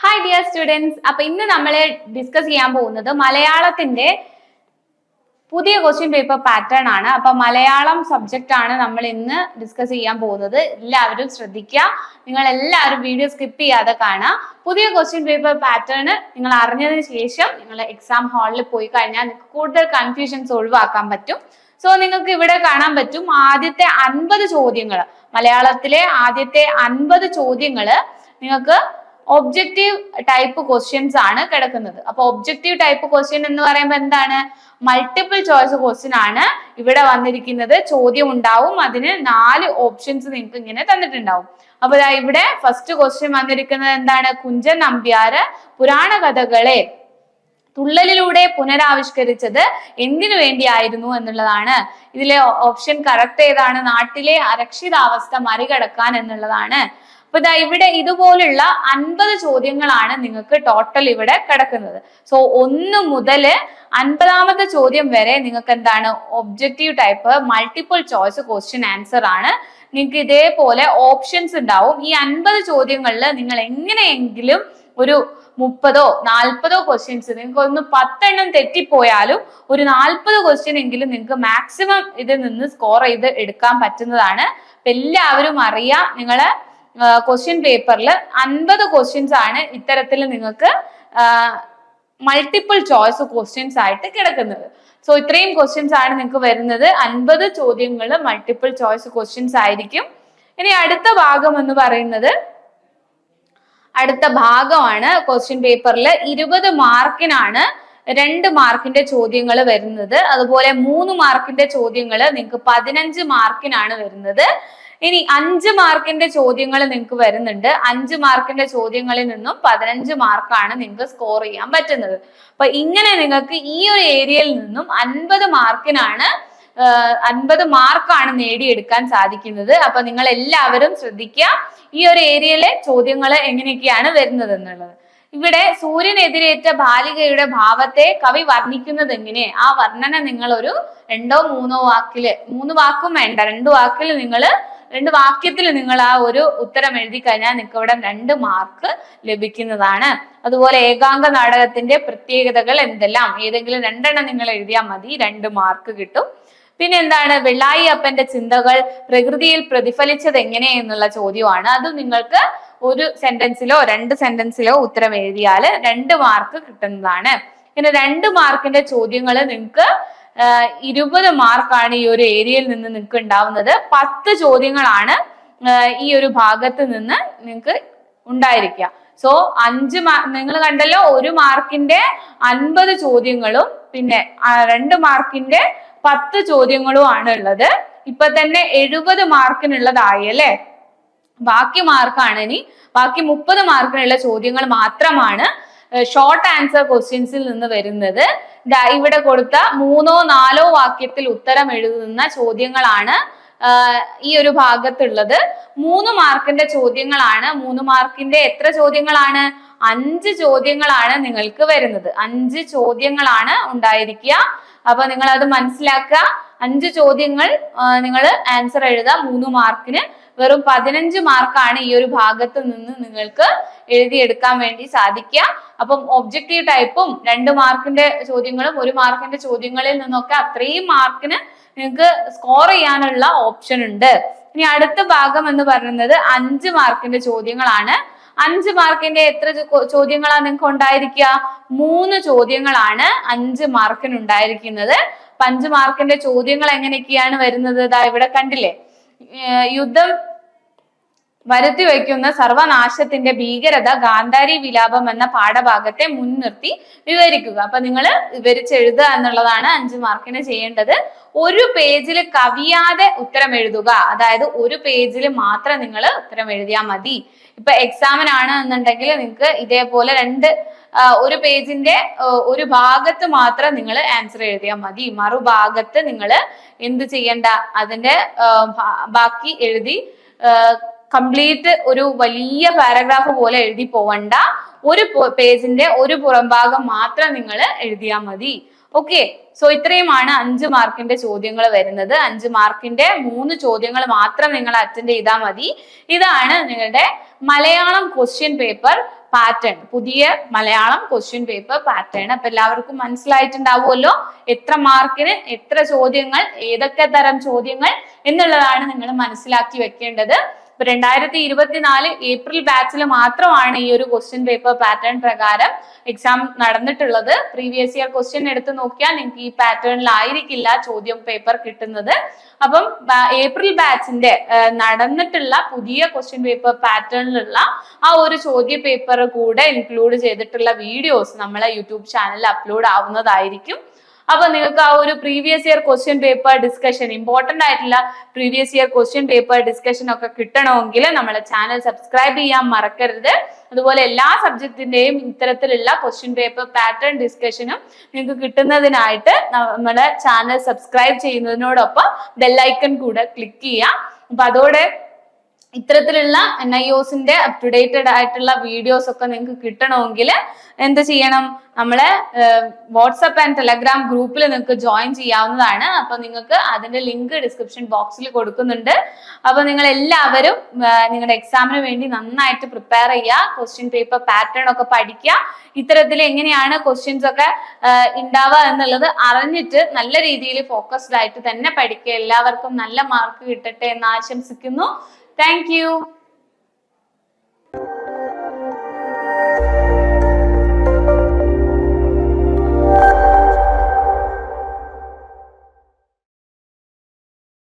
Hi dear students അപ്പൊ ഇന്ന് നമ്മൾ ഡിസ്കസ് ചെയ്യാൻ പോകുന്നത് മലയാളത്തിന്റെ പുതിയ ക്വസ്റ്റ്യൻ പേപ്പർ പാറ്റേൺ ആണ്. അപ്പൊ മലയാളം സബ്ജക്റ്റ് ആണ് നമ്മൾ ഇന്ന് ഡിസ്കസ് ചെയ്യാൻ പോകുന്നത്. എല്ലാവരും ശ്രദ്ധിക്കുക. നിങ്ങൾ എല്ലാവരും വീഡിയോ സ്കിപ്പ് ചെയ്യാതെ കാണുക. പുതിയ ക്വസ്റ്റ്യൻ പേപ്പർ പാറ്റേൺ നിങ്ങൾ അറിഞ്ഞതിന് ശേഷം നിങ്ങൾ എക്സാം ഹാളിൽ പോയി കഴിഞ്ഞാൽ നിങ്ങൾക്ക് കൂടുതൽ കൺഫ്യൂഷൻസ് ഒഴിവാക്കാൻ പറ്റും. സോ നിങ്ങൾക്ക് ഇവിടെ കാണാൻ പറ്റും ആദ്യത്തെ അൻപത് ചോദ്യങ്ങൾ മലയാളത്തിലെ ആദ്യത്തെ അൻപത് ചോദ്യങ്ങൾ നിങ്ങൾക്ക് ഒബ്ജക്റ്റീവ് ടൈപ്പ് ക്വസ്റ്റ്യൻസ് ആണ് കിടക്കുന്നത്. അപ്പൊ ഒബ്ജക്റ്റീവ് ടൈപ്പ് ക്വസ്റ്റ്യൻ എന്ന് പറയുമ്പോൾ എന്താണ്? മൾട്ടിപ്പിൾ ചോയ്സ് ക്വസ്റ്റ്യൻ ആണ് ഇവിടെ വന്നിരിക്കുന്നത്. ചോദ്യം ഉണ്ടാവും. അതിന് നാല് ഓപ്ഷൻസ് നിങ്ങൾക്ക് ഇങ്ങനെ തന്നിട്ടുണ്ടാവും. അപ്പൊ ഇവിടെ ഫസ്റ്റ് ക്വസ്റ്റ്യൻ വന്നിരിക്കുന്നത് എന്താണ്? കുഞ്ചൻ നമ്പ്യാര് പുരാണ കഥകളെ തുള്ളലിലൂടെ പുനരാവിഷ്കരിച്ചത് എന്തിനു വേണ്ടിയായിരുന്നു എന്നുള്ളതാണ്. ഇതിലെ ഓപ്ഷൻ കറക്റ്റ് ഏതാണ്? നാട്ടിലെ അരക്ഷിതാവസ്ഥ മറികടക്കാൻ എന്നുള്ളതാണ്. അപ്പൊ ഇതാ ഇവിടെ ഇതുപോലുള്ള അൻപത് ചോദ്യങ്ങളാണ് നിങ്ങൾക്ക് ടോട്ടൽ ഇവിടെ കിടക്കുന്നത്. സോ ഒന്ന് മുതൽ അൻപതാമത്തെ ചോദ്യം വരെ നിങ്ങൾക്ക് എന്താണ്? Objective type multiple choice question answer ആണ്. നിങ്ങൾക്ക് ഇതേപോലെ ഓപ്ഷൻസ് ഉണ്ടാവും. ഈ അൻപത് ചോദ്യങ്ങളിൽ നിങ്ങൾ എങ്ങനെയെങ്കിലും ഒരു മുപ്പതോ നാൽപ്പതോ ക്വസ്റ്റ്യൻസ് നിങ്ങൾക്ക് ഒന്ന് പത്തെണ്ണം തെറ്റിപ്പോയാലും ഒരു നാൽപ്പത് ക്വസ്റ്റ്യൻ എങ്കിലും നിങ്ങൾക്ക് മാക്സിമം ഇതിൽ നിന്ന് സ്കോർ ചെയ്ത് എടുക്കാൻ പറ്റുന്നതാണ്. എല്ലാവരും അറിയാം നിങ്ങളെ ക്വസ്റ്റ്യൻ പേപ്പറിൽ അൻപത് ക്വസ്റ്റ്യൻസ് ആണ് ഇത്തരത്തിൽ നിങ്ങൾക്ക് മൾട്ടിപ്പിൾ ചോയ്സ് ക്വസ്റ്റ്യൻസ് ആയിട്ട് കിടക്കുന്നത്. സോ ഇത്രയും ക്വസ്റ്റ്യൻസ് ആണ് നിങ്ങൾക്ക് വരുന്നത്. അൻപത് ചോദ്യങ്ങൾ മൾട്ടിപ്പിൾ ചോയ്സ് ക്വസ്റ്റ്യൻസ് ആയിരിക്കും. ഇനി അടുത്ത ഭാഗം എന്ന് പറയുന്നത് അടുത്ത ഭാഗമാണ് ക്വസ്റ്റ്യൻ പേപ്പറിൽ ഇരുപത് മാർക്കിനാണ് രണ്ട് മാർക്കിന്റെ ചോദ്യങ്ങൾ വരുന്നത്. അതുപോലെ മൂന്ന് മാർക്കിന്റെ ചോദ്യങ്ങൾ നിങ്ങൾക്ക് പതിനഞ്ച് മാർക്കിനാണ് വരുന്നത്. ഇനി അഞ്ച് മാർക്കിന്റെ ചോദ്യങ്ങൾ നിങ്ങൾക്ക് വരുന്നുണ്ട്. അഞ്ച് മാർക്കിന്റെ ചോദ്യങ്ങളിൽ നിന്നും പതിനഞ്ച് മാർക്കാണ് നിങ്ങൾക്ക് സ്കോർ ചെയ്യാൻ പറ്റുന്നത്. അപ്പൊ ഇങ്ങനെ നിങ്ങൾക്ക് ഈ ഒരു ഏരിയയിൽ നിന്നും അൻപത് മാർക്കിനാണ് അൻപത് മാർക്കാണ് നേടിയെടുക്കാൻ സാധിക്കുന്നത്. അപ്പൊ നിങ്ങൾ എല്ലാവരും ശ്രദ്ധിക്കുക ഈ ഒരു ഏരിയയിലെ ചോദ്യങ്ങൾ എങ്ങനെയൊക്കെയാണ് വരുന്നത് എന്നുള്ളത് ഇവിടെ സൂര്യനെതിരേറ്റ ബാലികയുടെ ഭാവത്തെ കവി വർണിക്കുന്നത് എങ്ങനെ? ആ വർണന നിങ്ങൾ ഒരു രണ്ടോ മൂന്നോ വാക്കിൽ മൂന്ന് വാക്കും വേണ്ട രണ്ടു വാക്കിൽ നിങ്ങൾ രണ്ട് വാക്യത്തിൽ നിങ്ങൾ ആ ഒരു ഉത്തരം എഴുതി കഴിഞ്ഞാൽ നിങ്ങൾക്ക് ഇവിടെ രണ്ട് മാർക്ക് ലഭിക്കുന്നതാണ്. അതുപോലെ ഏകാംഗ നാടകത്തിന്റെ പ്രത്യേകതകൾ എന്തെല്ലാം? ഏതെങ്കിലും രണ്ടെണ്ണം നിങ്ങൾ എഴുതിയാൽ മതി. രണ്ട് മാർക്ക് കിട്ടും. പിന്നെ എന്താണ്? വെള്ളായി അപ്പന്റെ ചിന്തകൾ പ്രകൃതിയിൽ പ്രതിഫലിച്ചത് എങ്ങനെ എന്നുള്ള ചോദ്യമാണ്. അത് നിങ്ങൾക്ക് ഒരു സെന്റൻസിലോ രണ്ട് സെന്റൻസിലോ ഉത്തരം എഴുതിയാൽ രണ്ട് മാർക്ക് കിട്ടുന്നതാണ്. പിന്നെ രണ്ട് മാർക്കിന്റെ ചോദ്യങ്ങൾ നിങ്ങൾക്ക് ഇരുപത് മാർക്കാണ് ഈ ഒരു ഏരിയയിൽ നിന്ന് നിങ്ങൾക്ക് ഉണ്ടാവുന്നത്. പത്ത് ചോദ്യങ്ങളാണ് ഈ ഒരു ഭാഗത്ത് നിന്ന് നിങ്ങൾക്ക് ഉണ്ടായിരിക്കുക. സോ അഞ്ച് നിങ്ങൾ കണ്ടല്ലോ ഒരു മാർക്കിന്റെ അൻപത് ചോദ്യങ്ങളും പിന്നെ രണ്ട് മാർക്കിന്റെ പത്ത് ചോദ്യങ്ങളും ആണ് ഉള്ളത്. ഇപ്പൊ തന്നെ എഴുപത് മാർക്കിനുള്ളതായി അല്ലെ? ബാക്കി മാർക്കാണ് ഇനി. ബാക്കി മുപ്പത് മാർക്കിനുള്ള ചോദ്യങ്ങൾ മാത്രമാണ് ഷോർട്ട് ആൻസർ ക്വസ്റ്റ്യൻസിൽ നിന്ന് വരുന്നത്. ഇവിടെ കൊടുത്ത മൂന്നോ നാലോ വാക്യത്തിൽ ഉത്തരം എഴുതുന്ന ചോദ്യങ്ങളാണ് ഈ ഒരു ഭാഗത്തുള്ളത്. മൂന്ന് മാർക്കിന്റെ ചോദ്യങ്ങളാണ്. മൂന്ന് മാർക്കിന്റെ എത്ര ചോദ്യങ്ങളാണ്? അഞ്ച് ചോദ്യങ്ങളാണ് നിങ്ങൾക്ക് വരുന്നത്. അഞ്ച് ചോദ്യങ്ങളാണ് ഉണ്ടായിരിക്കുക. അപ്പൊ നിങ്ങൾ അത് മനസ്സിലാക്കുക. അഞ്ച് ചോദ്യങ്ങൾ നിങ്ങൾ ആൻസർ എഴുതുക മൂന്ന് മാർക്കിന് വെറും പതിനഞ്ച് മാർക്കാണ് ഈ ഒരു ഭാഗത്ത് നിന്ന് നിങ്ങൾക്ക് എഴുതിയെടുക്കാൻ വേണ്ടി സാധിക്കുക. അപ്പം ഒബ്ജക്റ്റീവ് ടൈപ്പും രണ്ട് മാർക്കിന്റെ ചോദ്യങ്ങളും ഒരു മാർക്കിന്റെ ചോദ്യങ്ങളിൽ നിന്നൊക്കെ അത്രയും മാർക്കിന് നിങ്ങൾക്ക് സ്കോർ ചെയ്യാനുള്ള ഓപ്ഷൻ ഉണ്ട്. ഇനി അടുത്ത ഭാഗം എന്ന് പറയുന്നത് അഞ്ച് മാർക്കിന്റെ ചോദ്യങ്ങളാണ്. അഞ്ച് മാർക്കിന്റെ എത്ര ചോദ്യങ്ങളാണ് നിങ്ങൾക്ക് ഉണ്ടായിരിക്കുക? മൂന്ന് ചോദ്യങ്ങളാണ് അഞ്ച് മാർക്കിന് ഉണ്ടായിരിക്കുന്നത് അഞ്ച് മാർക്കിന്റെ ചോദ്യങ്ങൾ എങ്ങനെയൊക്കെയാണ് വരുന്നത്? ഇതാ ഇവിടെ കണ്ടില്ലേ? യുദ്ധം വരുത്തി വയ്ക്കുന്ന സർവനാശത്തിന്റെ ഭീകരത ഗാന്ധാരി വിലാപം എന്ന പാഠഭാഗത്തെ മുൻനിർത്തി വിവരിക്കുക. അപ്പൊ നിങ്ങൾ വിവരിച്ചെഴുതുക എന്നുള്ളതാണ് അഞ്ച് മാർക്കിന് ചെയ്യേണ്ടത്. ഒരു പേജിൽ കവിയാതെ ഉത്തരം എഴുതുക. അതായത് ഒരു പേജിൽ മാത്രം നിങ്ങൾ ഉത്തരം എഴുതിയാൽ മതി. ഇപ്പൊ എക്സാമിനാണ് എന്നുണ്ടെങ്കിൽ നിങ്ങൾക്ക് ഇതേപോലെ രണ്ട് ഒരു പേജിന്റെ ഒരു ഭാഗത്ത് മാത്രം നിങ്ങൾ ആൻസർ എഴുതിയാൽ മതി. മറുഭാഗത്ത് നിങ്ങൾ എന്ത് ചെയ്യണ്ട? അതിന്റെ ബാക്കി എഴുതി കംപ്ലീറ്റ് ഒരു വലിയ പാരഗ്രാഫ് പോലെ എഴുതി പോവണ്ട. ഒരു പേജിന്റെ ഒരു പുറംഭാഗം മാത്രം നിങ്ങൾ എഴുതിയാൽ മതി. ഓക്കെ സോ ഇത്രയുമാണ് അഞ്ച് മാർക്കിന്റെ ചോദ്യങ്ങൾ വരുന്നത്. അഞ്ച് മാർക്കിന്റെ മൂന്ന് ചോദ്യങ്ങൾ മാത്രം നിങ്ങൾ അറ്റൻഡ് ചെയ്താൽ മതി. ഇതാണ് നിങ്ങളുടെ മലയാളം ക്വസ്റ്റ്യൻ പേപ്പർ പാറ്റേൺ പുതിയ മലയാളം ക്വസ്റ്റ്യൻ പേപ്പർ പാറ്റേൺ അപ്പൊ എല്ലാവർക്കും മനസ്സിലായിട്ടുണ്ടാവുമല്ലോ? എത്ര മാർക്കിന് എത്ര ചോദ്യങ്ങൾ ഏതൊക്കെ തരം ചോദ്യങ്ങൾ എന്നുള്ളതാണ് നിങ്ങൾ മനസ്സിലാക്കി വെക്കേണ്ടത്. ഇപ്പൊ രണ്ടായിരത്തി ഇരുപത്തിനാല് ഏപ്രിൽ ബാച്ചിൽ മാത്രമാണ് ഈ ഒരു ക്വസ്റ്റ്യൻ പേപ്പർ പാറ്റേൺ പ്രകാരം എക്സാം നടന്നിട്ടുള്ളത്. പ്രീവിയസ് ഇയർ ക്വസ്റ്റ്യൻ എടുത്ത് നോക്കിയാൽ നിങ്ങൾക്ക് ഈ പാറ്റേണിലായിരിക്കില്ല ചോദ്യം പേപ്പർ കിട്ടുന്നത്. അപ്പം ഏപ്രിൽ ബാച്ചിന്റെ നടന്നിട്ടുള്ള പുതിയ ക്വസ്റ്റ്യൻ പേപ്പർ പാറ്റേണിലുള്ള ആ ഒരു ചോദ്യ പേപ്പർ കൂടെ ഇൻക്ലൂഡ് ചെയ്തിട്ടുള്ള വീഡിയോസ് നമ്മളെ യൂട്യൂബ് ചാനലിൽ അപ്ലോഡ് ആവുന്നതായിരിക്കും. അപ്പൊ നിങ്ങൾക്ക് ആ ഒരു previous year question paper discussion important ആയിട്ടുള്ള previous year question paper discussion ഒക്കെ കിട്ടണമെങ്കിൽ നമ്മളെ ചാനൽ സബ്സ്ക്രൈബ് ചെയ്യാൻ മറക്കരുത്. അതുപോലെ എല്ലാ സബ്ജക്റ്റിന്റെയും ഇത്തരത്തിലുള്ള ക്വസ്റ്റ്യൻ പേപ്പർ പാറ്റേൺ ഡിസ്കഷനും നിങ്ങൾക്ക് കിട്ടുന്നതിനായിട്ട് നമ്മുടെ ചാനൽ സബ്സ്ക്രൈബ് ചെയ്യുന്നതിനോടൊപ്പം ബെല്ലൈക്കൺ കൂടെ ക്ലിക്ക് ചെയ്യാം. അപ്പൊ അതോടെ ഇത്തരത്തിലുള്ള എൻ ഐ ഒസിന്റെ അപ് ടു ഡേറ്റഡ് ആയിട്ടുള്ള വീഡിയോസ് ഒക്കെ നിങ്ങൾക്ക് കിട്ടണമെങ്കിൽ എന്ത് ചെയ്യണം? നമ്മളെ വാട്സപ്പ് ആൻഡ് ടെലഗ്രാം ഗ്രൂപ്പിൽ നിങ്ങൾക്ക് ജോയിൻ ചെയ്യാവുന്നതാണ്. അപ്പൊ നിങ്ങൾക്ക് അതിന്റെ ലിങ്ക് ഡിസ്ക്രിപ്ഷൻ ബോക്സിൽ കൊടുക്കുന്നുണ്ട്. അപ്പൊ നിങ്ങൾ എല്ലാവരും നിങ്ങളുടെ എക്സാമിന് വേണ്ടി നന്നായിട്ട് പ്രിപ്പയർ ചെയ്യുക. ക്വസ്റ്റ്യൻ പേപ്പർ പാറ്റേൺ ഒക്കെ പഠിക്കുക. ഇത്തരത്തിൽ എങ്ങനെയാണ് ക്വസ്റ്റ്യൻസ് ഒക്കെ ഉണ്ടാവുക എന്നുള്ളത് അറിഞ്ഞിട്ട് നല്ല രീതിയിൽ ഫോക്കസ്ഡ് ആയിട്ട് തന്നെ പഠിക്കുക. എല്ലാവർക്കും നല്ല മാർക്ക് കിട്ടട്ടെ എന്ന് ആശംസിക്കുന്നു. Thank you.